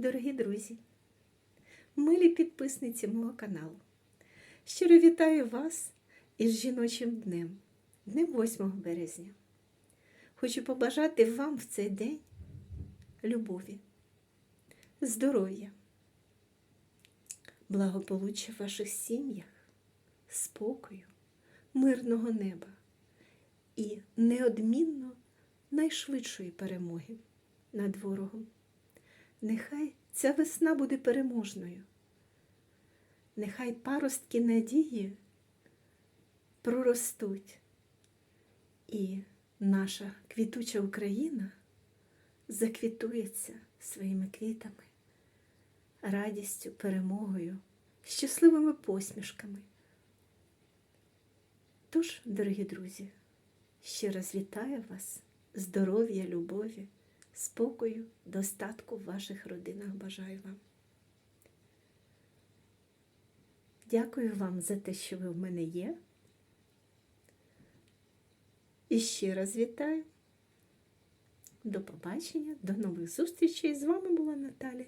Дорогі друзі, милі підписниці мого каналу. Щиро вітаю вас із жіночим днем, днем 8 березня. Хочу побажати вам в цей день любові, здоров'я, благополуччя в ваших сім'ях, спокою, мирного неба і неодмінно найшвидшої перемоги над ворогом. Нехай ця весна буде переможною. Нехай паростки надії проростуть, і наша квітуча Україна заквітується своїми квітами, радістю, перемогою, щасливими посмішками. Тож, дорогі друзі, ще раз вітаю вас, здоров'я, любові, спокою, достатку в ваших родинах бажаю вам. Дякую вам за те, що ви в мене є. І ще раз вітаю. До побачення, до нових зустрічей. З вами була Наталя.